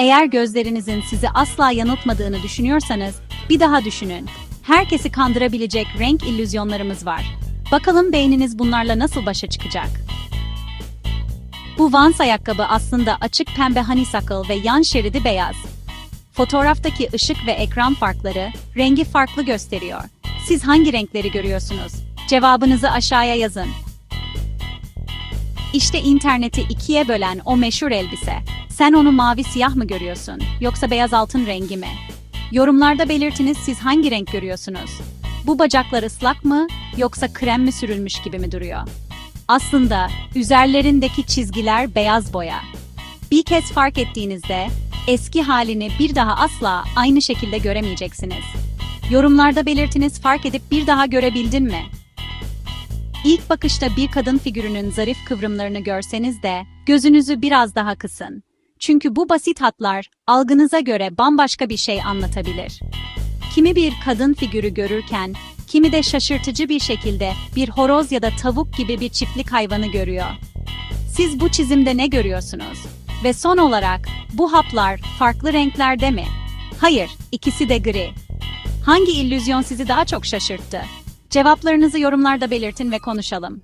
Eğer gözlerinizin sizi asla yanıltmadığını düşünüyorsanız, bir daha düşünün. Herkesi kandırabilecek renk illüzyonlarımız var. Bakalım beyniniz bunlarla nasıl başa çıkacak? Bu Vans ayakkabı aslında açık pembe honeysuckle ve yan şeridi beyaz. Fotoğraftaki ışık ve ekran farkları rengi farklı gösteriyor. Siz hangi renkleri görüyorsunuz? Cevabınızı aşağıya yazın. İşte interneti ikiye bölen o meşhur elbise. Sen onu mavi siyah mı görüyorsun yoksa beyaz altın rengi mi? Yorumlarda belirtiniz siz hangi renk görüyorsunuz? Bu bacaklar ıslak mı yoksa krem mi sürülmüş gibi mi duruyor? Aslında üzerlerindeki çizgiler beyaz boya. Bir kez fark ettiğinizde eski halini bir daha asla aynı şekilde göremeyeceksiniz. Yorumlarda belirtiniz fark edip bir daha görebildin mi? İlk bakışta bir kadın figürünün zarif kıvrımlarını görseniz de gözünüzü biraz daha kısın. Çünkü bu basit hatlar algınıza göre bambaşka bir şey anlatabilir. Kimi bir kadın figürü görürken, kimi de şaşırtıcı bir şekilde bir horoz ya da tavuk gibi bir çiftlik hayvanı görüyor. Siz bu çizimde ne görüyorsunuz? Ve son olarak bu haplar farklı renklerde mi? Hayır, ikisi de gri. Hangi illüzyon sizi daha çok şaşırttı? Cevaplarınızı yorumlarda belirtin ve konuşalım.